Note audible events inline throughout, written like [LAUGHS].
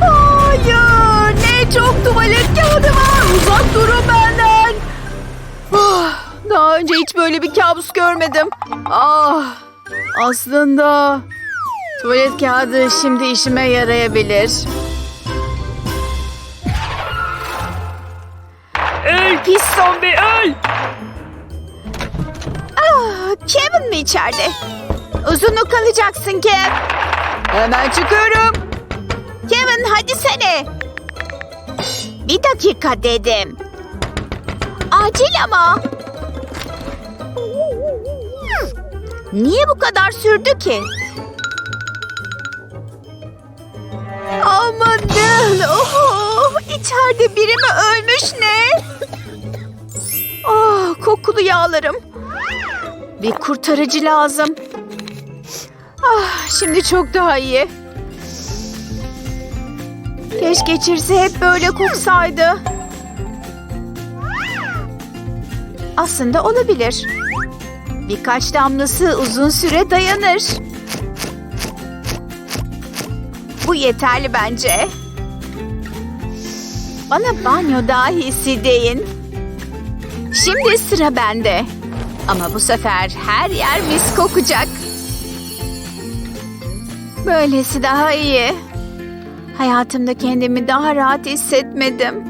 Hayır. Ne çok tuvalet kağıdı var. Uzak durun benden. Ah, daha önce hiç böyle bir kabus görmedim. Ah, aslında tuvalet kağıdı şimdi işime yarayabilir. Öl pis zombi öl. Ah, Kevin mi içeride? Uzun kalacaksın Kev. Hemen çıkıyorum. Kevin hadi sene. Bir dakika dedim. Acil ama. Niye bu kadar sürdü ki? Amanın. Oh, içeride biri mi ölmüş ne? Ah, kokulu yağlarım. Bir kurtarıcı lazım. Ah, şimdi çok daha iyi. Keşke içirse hep böyle koksaydı. Aslında olabilir. Birkaç damlası uzun süre dayanır. Bu yeterli bence. Bana banyo dahisi deyin. Şimdi sıra bende. Ama bu sefer her yer mis kokacak. Böylesi daha iyi. Hayatımda kendimi daha rahat hissetmedim.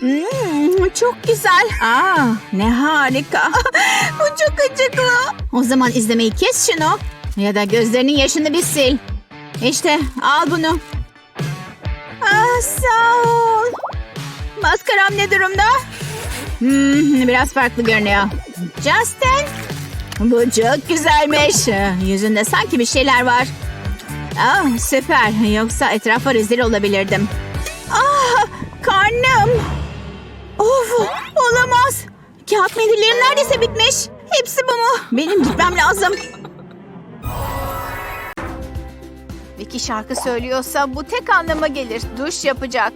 Hmm, çok güzel. Aa, ne harika. [LAUGHS] Bu çok acıklı. O zaman izlemeyi kes şunu. Ya da gözlerinin yaşını bir sil. İşte al bunu. Aa, sağ ol. Maskaram ne durumda? Hmm, biraz farklı görünüyor. Justin. Bu çok güzelmiş. Yüzünde sanki bir şeyler var. Aa, süper. Yoksa etrafa rezil olabilirdim. Ah, karnım. Of olamaz. Kağıt mendillerim neredeyse bitmiş. Hepsi bu mu? Benim gitmem lazım. Vicky şarkı söylüyorsa bu tek anlama gelir. Duş yapacak.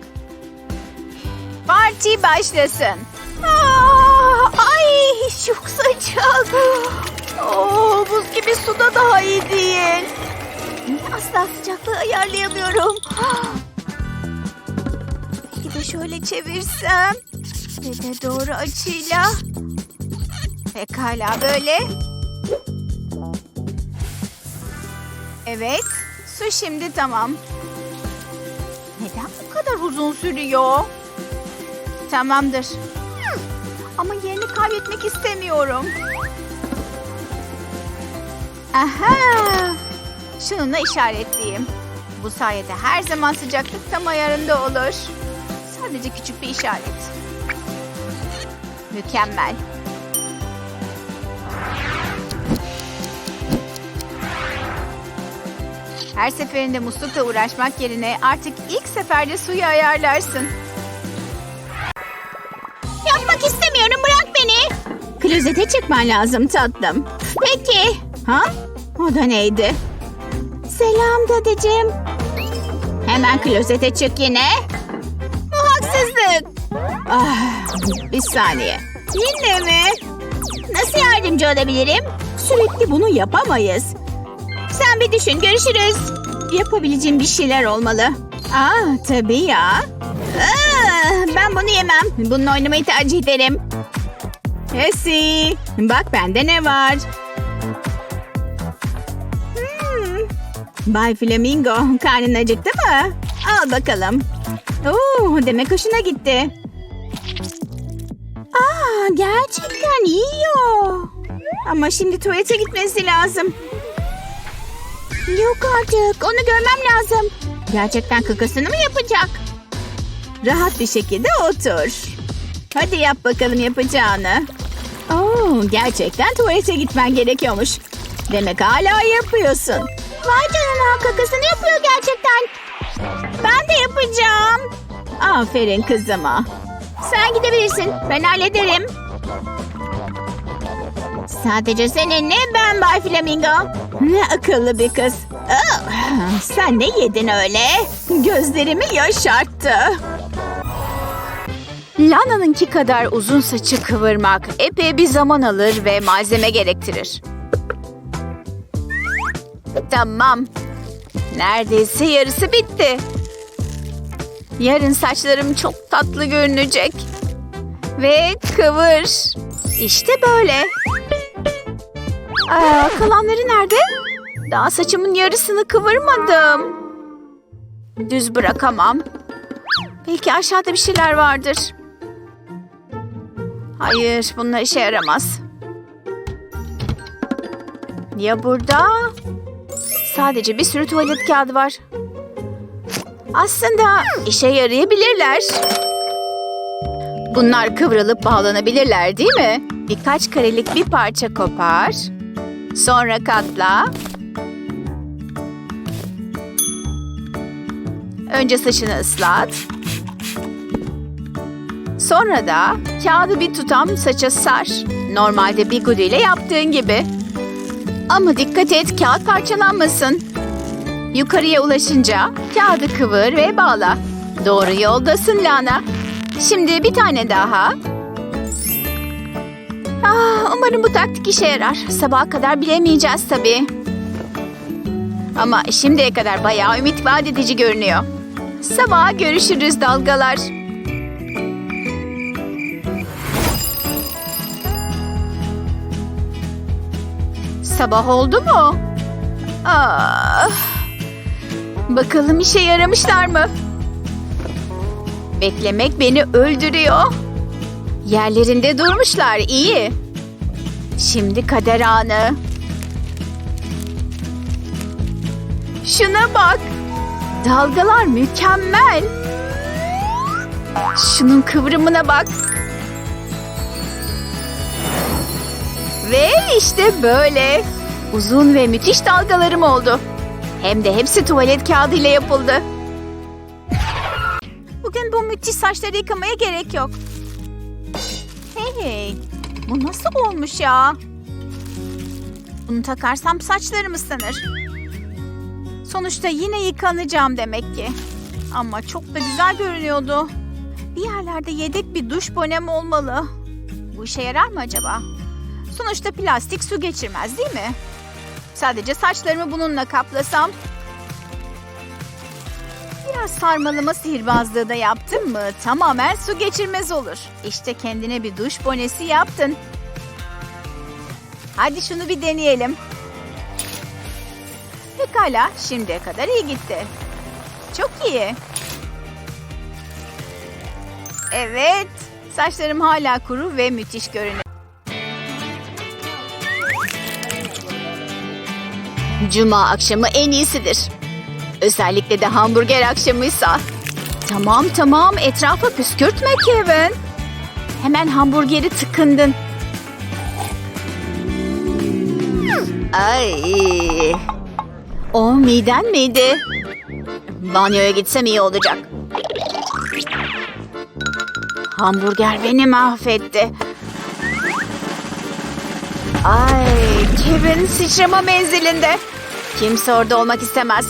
Parti başlasın. Aa, ay çok sıcak. Oo, buz gibi suda ayarlayamıyorum. Belki de şöyle çevirsem. Ve de doğru açıyla. Pekala böyle. Evet. Su şimdi tamam. Neden bu kadar uzun sürüyor? Tamamdır. Ama yerini kaybetmek istemiyorum. Aha! Şununla işaretleyeyim. Bu sayede her zaman sıcaklık tam ayarında olur. Sadece küçük bir işaret. Mükemmel. Her seferinde muslukla uğraşmak yerine artık ilk seferde suyu ayarlarsın. Yapmak istemiyorum bırak beni. Klozete çıkman lazım tatlım. Peki. Ha? O da neydi? Selam dedeciğim. Hemen klozete çık yine. Bu haksızlık. Ah, bir saniye. Yine mi? Nasıl yardımcı olabilirim? Sürekli bunu yapamayız. Sen bir düşün görüşürüz. Yapabileceğim bir şeyler olmalı. Aa tabii ya. Aa, ben bunu yemem. Bununla oynamayı tercih ederim. Hesi, bak bende ne var. Bay Flamingo, [LAUGHS] karnın acıktı mı? Al bakalım. Oo, demek hoşuna gitti. Aa, gerçekten yiyor. Ama şimdi tuvalete gitmesi lazım. Yok artık, onu görmem lazım. Gerçekten kakasını mı yapacak? Rahat bir şekilde otur. Hadi yap bakalım yapacağını. Oo, gerçekten tuvalete gitmen gerekiyormuş. Demek hala yapıyorsun. Vay canına kakasını yapıyor gerçekten. Ben de yapacağım. Aferin kızıma. Sen gidebilirsin. Ben hallederim. Sadece seninle ben Bay Flamingo. Ne akıllı bir kız. Ah, sen ne yedin öyle? Gözlerimi yaşarttı. Lana'nınki kadar uzun saçı kıvırmak epey bir zaman alır ve malzeme gerektirir. Tamam. Neredeyse yarısı bitti. Yarın saçlarım çok tatlı görünecek. Ve kıvır. İşte böyle. Aa, kalanları nerede? Daha saçımın yarısını kıvırmadım. Düz bırakamam. Belki aşağıda bir şeyler vardır. Hayır, bunlar işe yaramaz. Ya burada? Sadece bir sürü tuvalet kağıdı var. Aslında işe yarayabilirler. Bunlar kıvrılıp bağlanabilirler değil mi? Birkaç karelik bir parça kopar. Sonra katla. Önce saçını ıslat. Sonra da kağıdı bir tutam saça sar. Normalde bigudi ile yaptığın gibi. Ama dikkat et kağıt parçalanmasın. Yukarıya ulaşınca kağıdı kıvır ve bağla. Doğru yoldasın Lana. Şimdi bir tane daha. Ah, umarım bu taktik işe yarar. Sabaha kadar bilemeyeceğiz tabii. Ama şimdiye kadar bayağı ümit vaat edici görünüyor. Sabaha görüşürüz dalgalar. Sabah oldu mu? Ah. Bakalım işe yaramışlar mı? Beklemek beni öldürüyor. Yerlerinde durmuşlar iyi. Şimdi kader anı. Şuna bak. Dalgalar mükemmel. Şunun kıvrımına bak. Ve işte böyle. Uzun ve müthiş dalgalarım oldu. Hem de hepsi tuvalet kağıdı ile yapıldı. Bugün bu müthiş saçları yıkamaya gerek yok. Hey. Bu nasıl olmuş ya? Bunu takarsam saçlarım ıslanır. Sonuçta yine yıkanacağım demek ki. Ama çok da güzel görünüyordu. Bir yerlerde yedek bir duş bonem olmalı. Bu işe yarar mı acaba? Sonuçta plastik su geçirmez değil mi? Sadece saçlarımı bununla kaplasam. Biraz sarmalama sihirbazlığı da yaptın mı tamamen su geçirmez olur. İşte kendine bir duş bonesi yaptın. Hadi şunu bir deneyelim. Pekala, şimdiye kadar iyi gitti. Çok iyi. Evet, saçlarım hala kuru ve müthiş görünüyor. Cuma akşamı en iyisidir. Özellikle de hamburger akşamıysa. Tamam tamam etrafa püskürtme Kevin. Hemen hamburgeri tıkındın. Ay. O miden miydi? Banyoya gitsem iyi olacak. Hamburger beni mahvetti. Ay, Kevin sıçrama menzilinde. Kimse orada olmak istemez.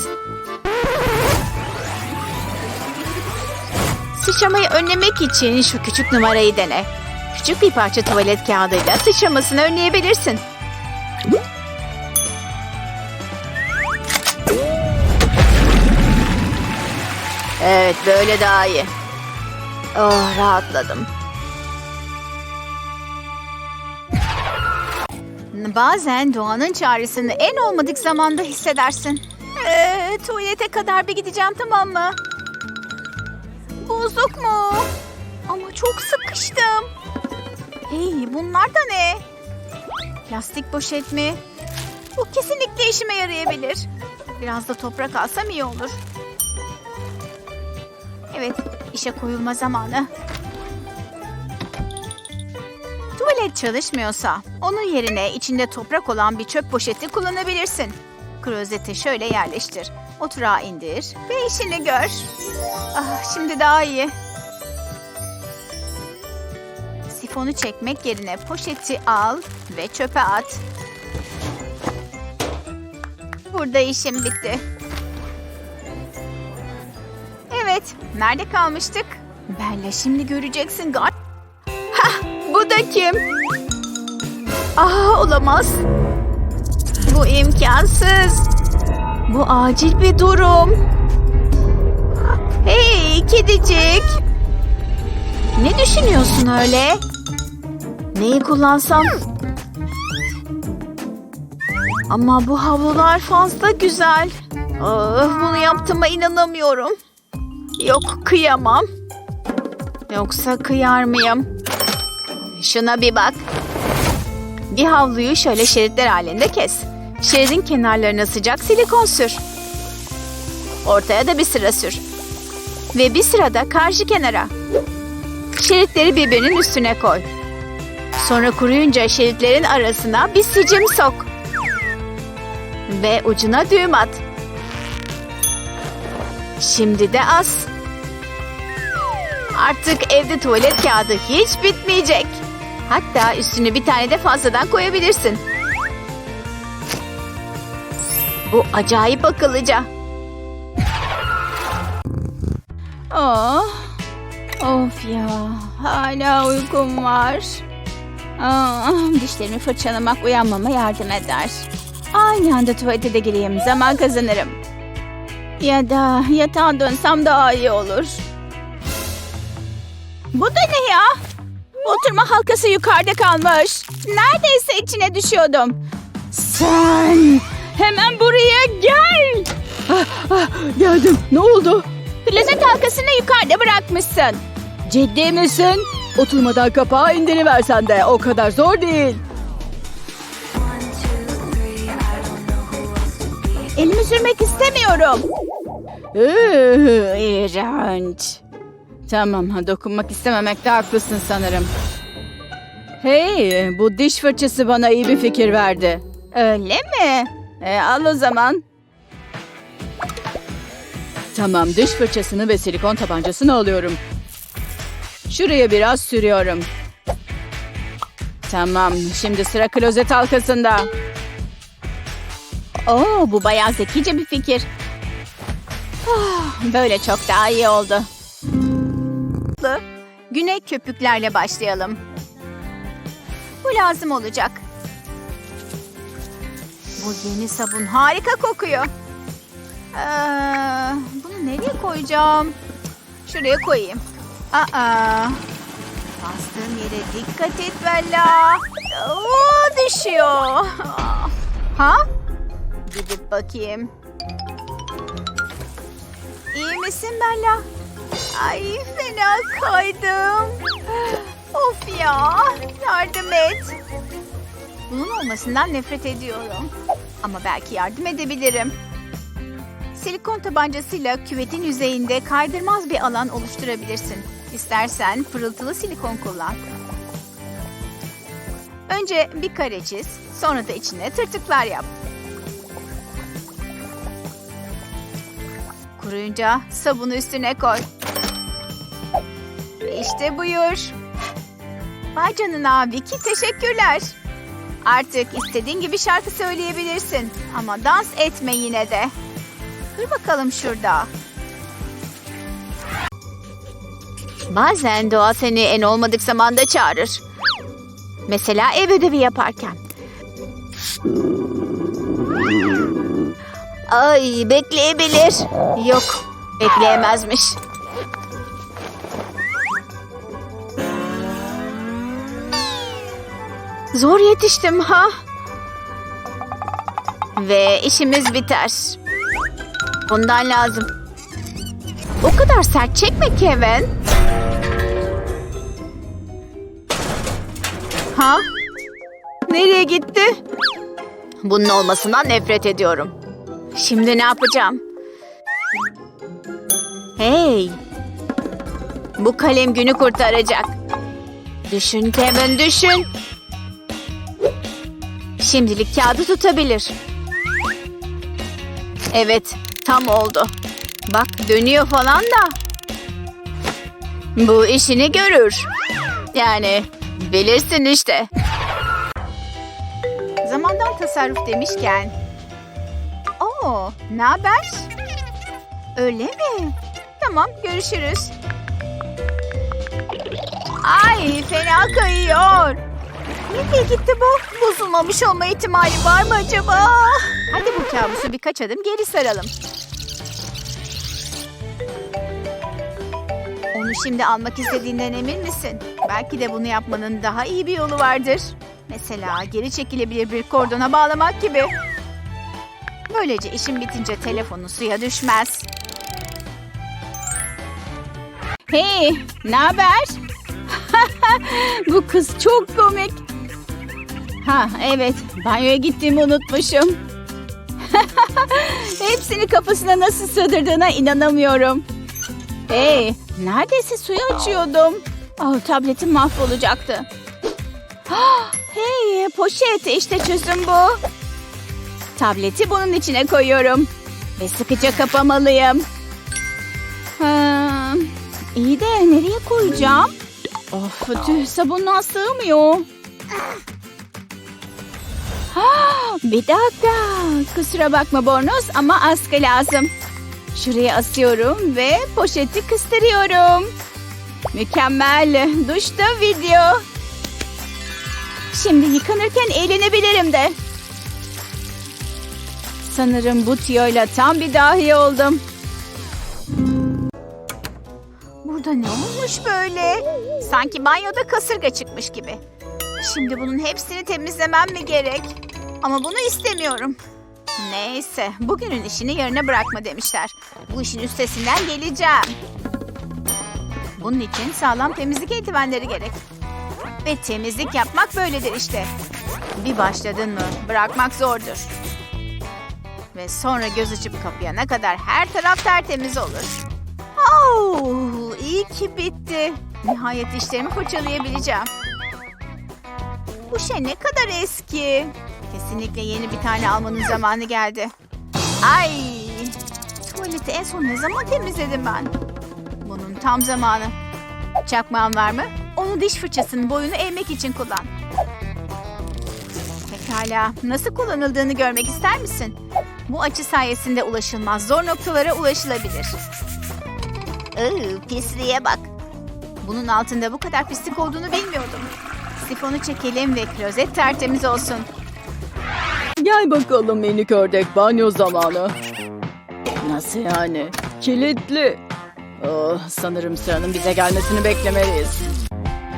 Sıçramayı önlemek için şu küçük numarayı dene. Küçük bir parça tuvalet kağıdıyla sıçramasını önleyebilirsin. Evet, böyle daha iyi. Oh, rahatladım. Bazen doğanın çağrısını en olmadık zamanda hissedersin. Ee, tuvalete kadar bir gideceğim tamam mı? Bozuk mu? Ama çok sıkıştım. Hey bunlar da ne? Plastik poşet mi? Bu kesinlikle işime yarayabilir. Biraz da toprak alsam iyi olur. Evet, işe koyulma zamanı. Tuvalet çalışmıyorsa onun yerine içinde toprak olan bir çöp poşeti kullanabilirsin. Klozeti şöyle yerleştir. Oturağa indir ve işini gör. Ah, şimdi daha iyi. Sifonu çekmek yerine poşeti al ve çöpe at. Burada işim bitti. Evet, nerede kalmıştık? Bella şimdi göreceksin gal. Da? Aa, olamaz. Bu imkansız. Bu acil bir durum. Hey kedicik. Ne düşünüyorsun öyle? Neyi kullansam? Ama bu havlular fazla güzel. Ah, bunu yaptığıma inanamıyorum. Yok kıyamam. Yoksa kıyar mıyım? Şuna bir bak. Bir havluyu şöyle şeritler halinde kes. Şeridin kenarlarına sıcak silikon sür. Ortaya da bir sıra sür. Ve bir sırada karşı kenara. Şeritleri birbirinin üstüne koy. Sonra kuruyunca şeritlerin arasına bir sicim sok. Ve ucuna düğüm at. Şimdi de as. Artık evde tuvalet kağıdı hiç bitmeyecek. Hatta üstüne bir tane de fazladan koyabilirsin. Bu acayip akıllıca. Oh. Of ya. Hala uykum var. Ah, dişlerimi fırçalamak uyanmama yardım eder. Aynı anda tuvalete de gireyim. Zaman kazanırım. Ya da yatağa dönsem daha iyi olur. Bu da ne ya? Oturma halkası yukarıda kalmış. Neredeyse içine düşüyordum. Sen hemen buraya gel. Geldim. Ne oldu? Klozet halkasını yukarıda bırakmışsın. Ciddi misin? Oturmadan kapağı indiriversen de o kadar zor değil. Elimi sürmek istemiyorum. İğrenç. Tamam, dokunmak istememekte haklısın sanırım. Hey, bu diş fırçası bana iyi bir fikir verdi. Öyle mi? E, al o zaman. Tamam, diş fırçasını ve silikon tabancasını alıyorum. Şuraya biraz sürüyorum. Tamam, şimdi sıra klozet halkasında. Oo, bu bayağı zekice bir fikir. Ah, Böyle çok daha iyi oldu. Güney köpüklerle başlayalım. Bu lazım olacak. Bu yeni sabun harika kokuyor. Ee, bunu nereye koyacağım? Şuraya koyayım. Aa, bastığım yere dikkat et Bella. Oo, düşüyor. Ha? Gidip bakayım. İyi misin Bella? Ay fena kaydım. Of ya yardım et. Bunun olmasından nefret ediyorum. Ama belki yardım edebilirim. Silikon tabancasıyla küvetin yüzeyinde kaydırmaz bir alan oluşturabilirsin. İstersen pırıltılı silikon kullan. Önce bir kare çiz, sonra da içine tırtıklar yap. Kuruyunca sabunu üstüne koy. İşte buyur. Vay canına Vicky teşekkürler. Artık istediğin gibi şarkı söyleyebilirsin. Ama dans etme yine de. Dur bakalım şurada. Bazen doğa seni en olmadık zamanda çağırır. Mesela ev ödevi yaparken. Ay bekleyebilir. Yok bekleyemezmiş. Zor yetiştim ha. Ve işimiz biter. Bundan lazım. O kadar sert çekme Kevin. Ha? Nereye gitti? Bunun olmasından nefret ediyorum. Şimdi ne yapacağım? Hey! Bu kalem günü kurtaracak. Düşün Kevin düşün. Şimdilik kağıdı tutabilir. Evet, tam oldu. Bak dönüyor falan da. Bu işini görür. Yani bilirsin işte. Zamandan tasarruf demişken. Oo, ne haber? Öyle mi? Tamam, görüşürüz. Ay, fena kayıyor. Nereye gitti bu? Bozulmamış olma ihtimali var mı acaba? Hadi bu kabusu birkaç adım geri saralım. Onu şimdi almak istediğinden emin misin? Belki de bunu yapmanın daha iyi bir yolu vardır. Mesela geri çekilebilir bir kordona bağlamak gibi. Böylece işin bitince telefonu suya düşmez. Hey, ne haber? [LAUGHS] Bu kız çok komik. Ha evet, banyoya gittiğimi unutmuşum. [LAUGHS] Hepsini kafasına nasıl sığdırdığına inanamıyorum. Hey, neredeyse suyu açıyordum. Oh, tabletim mahvolacaktı. Ah, hey, poşet işte çözüm bu. Tableti bunun içine koyuyorum. Ve sıkıca kapamalıyım. Ha, iyi de nereye koyacağım? Of tüh sabunluğa sığmıyor. Ah, bir dakika. Kusura bakma Bornoz ama askı lazım. Şuraya asıyorum ve poşeti kıstırıyorum. Mükemmel. Duşta video. Şimdi yıkanırken eğlenebilirim de. Sanırım bu tiyoyla tam bir dahi oldum. Burada ne olmuş böyle? Sanki banyoda kasırga çıkmış gibi. Şimdi bunun hepsini temizlemem mi gerek? Ama bunu istemiyorum. Neyse, bugünün işini yarına bırakma demişler. Bu işin üstesinden geleceğim. Bunun için sağlam temizlik eldivenleri gerek. Ve temizlik yapmak böyledir işte. Bir başladın mı bırakmak zordur. Ve sonra göz açıp kapayana kadar her taraf tertemiz olur. Oh, iyi ki bitti. Nihayet işlerimi fırçalayabileceğim. Bu şey ne kadar eski. Kesinlikle yeni bir tane almanın zamanı geldi. Ay! Tuvaleti en son ne zaman temizledim ben? Bunun tam zamanı. Çakmağın var mı? Onu diş fırçasının boyunu eğmek için kullan. Pekala. Nasıl kullanıldığını görmek ister misin? Bu açı sayesinde ulaşılmaz zor noktalara ulaşılabilir. Iı, pisliğe bak. Bunun altında bu kadar pislik olduğunu bilmiyordum. Sifonu çekelim ve klozet tertemiz olsun. Gel bakalım minik ördek banyo zamanı. Nasıl yani? Kilitli. Oh, sanırım sıranın bize gelmesini beklemeliyiz.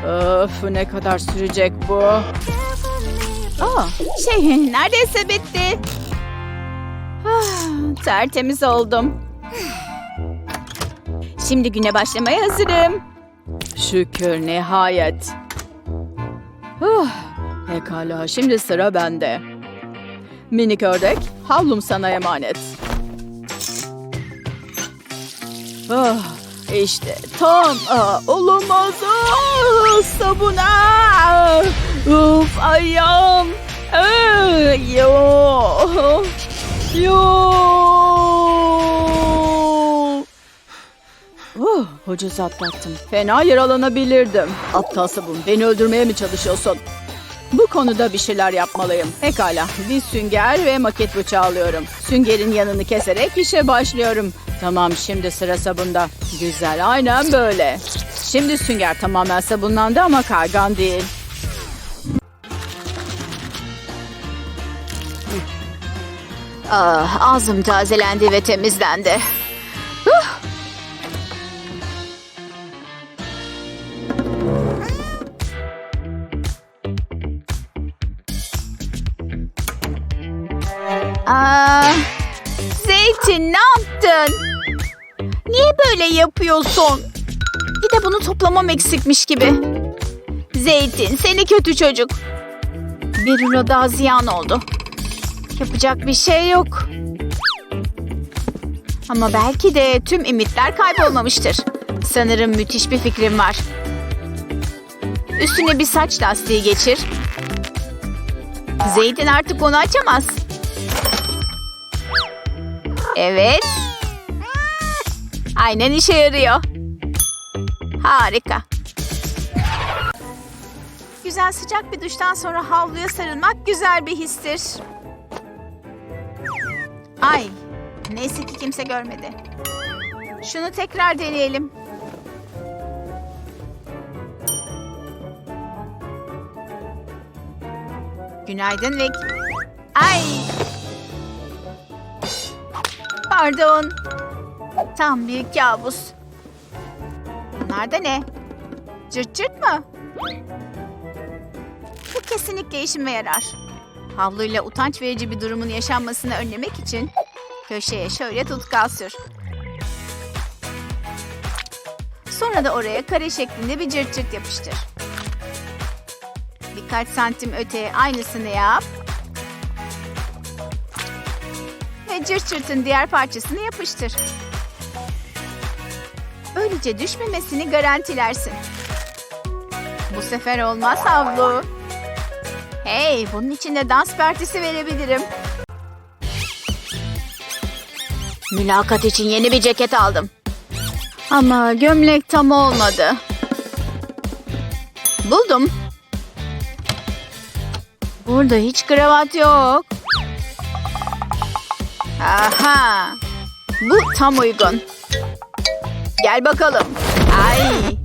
Öf ne kadar sürecek bu? Aa, şey [LAUGHS] neredeyse bitti. Ah, tertemiz oldum. Şimdi güne başlamaya hazırım. Şükür nihayet. Oh, pekala şimdi sıra bende. Minik ördek havlum sana emanet. Ah, işte tam ah, olamaz. Ah, sabun ah. Uf ayağım. Ah, yo. Ucuz atlattım. Fena yaralanabilirdim. Aptal sabun, beni öldürmeye mi çalışıyorsun? Bu konuda bir şeyler yapmalıyım. Pekala, bir sünger ve maket bıçağı alıyorum. Süngerin yanını keserek işe başlıyorum. Tamam, şimdi sıra sabunda. Güzel, aynen böyle. Şimdi sünger tamamen sabunlandı ama kaygan değil. Ah, ağzım tazelendi ve temizlendi. Niye böyle yapıyorsun? Bir de bunu toplamam eksikmiş gibi. Zeytin seni kötü çocuk. Bir rulo daha ziyan oldu. Yapacak bir şey yok. Ama belki de tüm ümitler kaybolmamıştır. Sanırım müthiş bir fikrim var. Üstüne bir saç lastiği geçir. Zeydin artık onu açamaz. Evet. Aynen işe yarıyor. Harika. Güzel sıcak bir duştan sonra havluya sarılmak güzel bir histir. Ay, neyse ki kimse görmedi. Şunu tekrar deneyelim. Günaydın ve... Ay! Pardon. Tam bir kabus. Bunlar da ne? Cırt cırt mı? Bu kesinlikle işime yarar. Havluyla utanç verici bir durumun yaşanmasını önlemek için köşeye şöyle tutkal sür. Sonra da oraya kare şeklinde bir cırt cırt yapıştır. Birkaç santim öteye aynısını yap. Ve cırt cırtın diğer parçasını yapıştır. Böylece düşmemesini garantilersin. Bu sefer olmaz havlu. Hey, bunun içinde dans partisi verebilirim. Mülakat için yeni bir ceket aldım. Ama gömlek tam olmadı. Buldum. Burada hiç kravat yok. Aha. Bu tam uygun. Gel bakalım. Ay.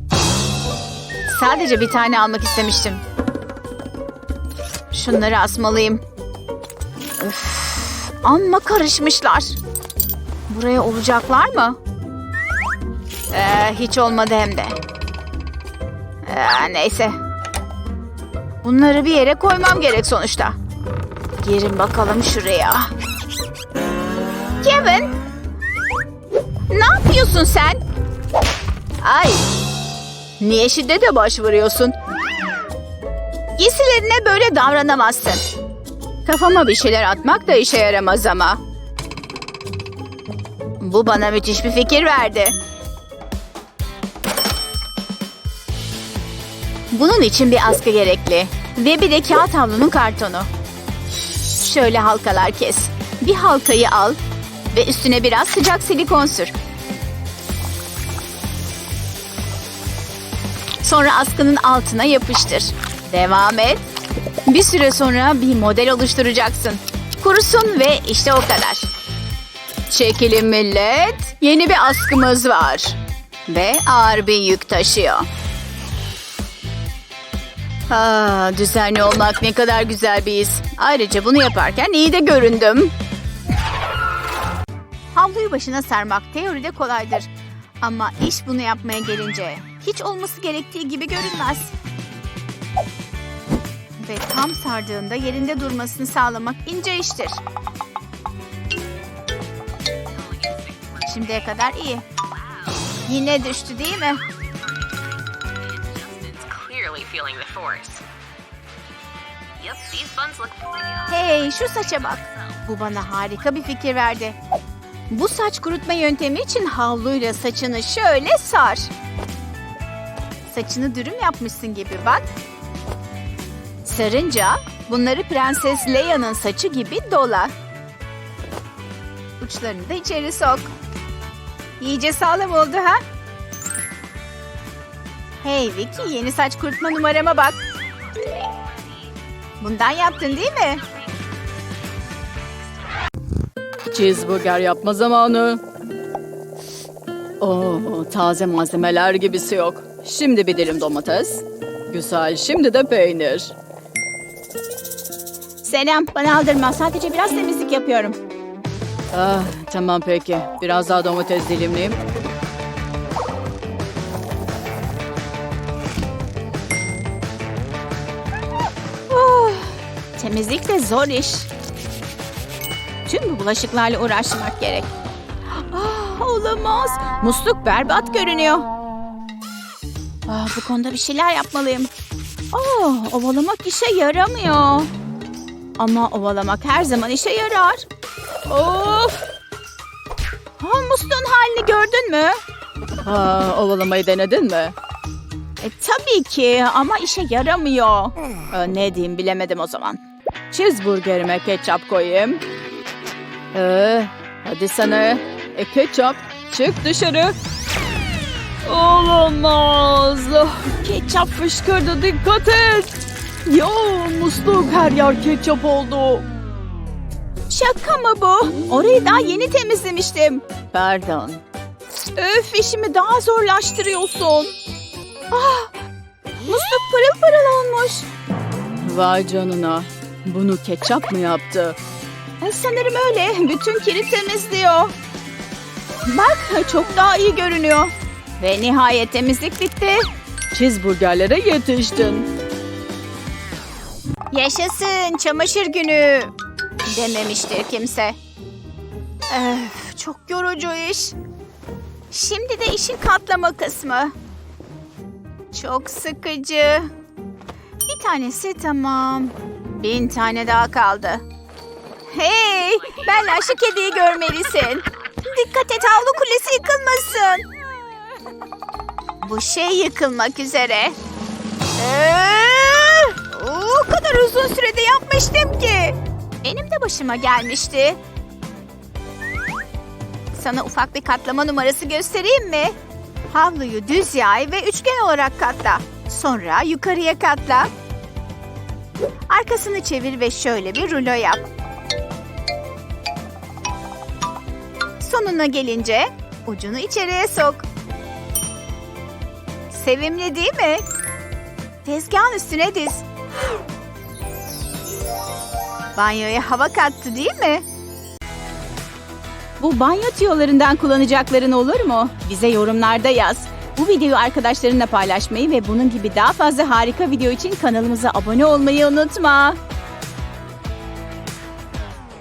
Sadece bir tane almak istemiştim. Şunları asmalıyım. Öf, amma karışmışlar. Buraya olacaklar mı? Ee, hiç olmadı hem de. Ee, neyse. Bunları bir yere koymam gerek sonuçta. Girin bakalım şuraya. Kevin! Ne yapıyorsun sen? Ay! Niye şiddete başvuruyorsun? Giysilerine böyle davranamazsın. Kafama bir şeyler atmak da işe yaramaz ama. Bu bana müthiş bir fikir verdi. Bunun için bir askı gerekli. Ve bir de kağıt havlunun kartonu. Şöyle halkalar kes. Bir halkayı al ve üstüne biraz sıcak silikon sür. Sonra askının altına yapıştır. Devam et. Bir süre sonra bir model oluşturacaksın. Kurusun ve işte o kadar. Çekilin millet. Yeni bir askımız var. Ve ağır bir yük taşıyor. Aa, düzenli olmak ne kadar güzel bir his. Ayrıca bunu yaparken iyi de göründüm. Havluyu başına sarmak teoride kolaydır. Ama iş bunu yapmaya gelince hiç olması gerektiği gibi görünmez. Ve tam sardığında yerinde durmasını sağlamak ince iştir. Şimdiye kadar iyi. Yine düştü değil mi? Hey şu saça bak. Bu bana harika bir fikir verdi. Bu saç kurutma yöntemi için havluyla saçını şöyle sar. Saçını dürüm yapmışsın gibi bak. Sarınca bunları Prenses Leia'nın saçı gibi dola. Uçlarını da içeri sok. İyice sağlam oldu ha? Hey Vicky yeni saç kurutma numarama bak. Bundan yaptın değil mi? Cheeseburger yapma zamanı. Oo, taze malzemeler gibisi yok. Şimdi bir dilim domates. Güzel, şimdi de peynir. Selam, bana aldırma. Sadece biraz temizlik yapıyorum. Ah, tamam peki. Biraz daha domates dilimleyeyim. Temizlik de zor iş. Tüm bu bulaşıklarla uğraşmak gerek. Ah, olamaz. Musluk berbat görünüyor. Ah, bu konuda bir şeyler yapmalıyım. Oh, ovalamak işe yaramıyor. Ama ovalamak her zaman işe yarar. Of! Ha, musluğun halini gördün mü? Aa, ovalamayı denedin mi? E, tabii ki ama işe yaramıyor. Aa, ne diyeyim bilemedim o zaman. Cheeseburgerime ketçap koyayım. Ee, hadi sana. E, ketçap, çık dışarı. Olamaz. Ketçap fışkırdı, dikkat et. Ya musluk her yer ketçap oldu. Şaka mı bu? Orayı daha yeni temizlemiştim. Pardon. Öf işimi daha zorlaştırıyorsun. Ah, musluk pırıl pırıl olmuş. Vay canına. Bunu ketçap mı yaptı? Sanırım öyle. Bütün kiri temizliyor. Bak çok daha iyi görünüyor. Ve nihayet temizlik bitti. Cheeseburgerlere yetiştin. Yaşasın çamaşır günü. Dememiştir kimse. Öf, çok yorucu iş. Şimdi de işin katlama kısmı. Çok sıkıcı. Bir tanesi tamam. Bin tane daha kaldı. Hey, Bella şu kediyi görmelisin. Dikkat et havlu kulesi yıkılmasın. Bu şey yıkılmak üzere. Ee, o kadar uzun sürede yapmıştım ki. Benim de başıma gelmişti. Sana ufak bir katlama numarası göstereyim mi? Havluyu düz yay ve üçgen olarak katla. Sonra yukarıya katla. Arkasını çevir ve şöyle bir rulo yap. Sonuna gelince ucunu içeriye sok. Sevimli değil mi? Tezgahın üstüne diz. Banyoya hava kattı değil mi? Bu banyo tüyolarından kullanacakların olur mu? Bize yorumlarda yaz. Bu videoyu arkadaşlarınla paylaşmayı ve bunun gibi daha fazla harika video için kanalımıza abone olmayı unutma.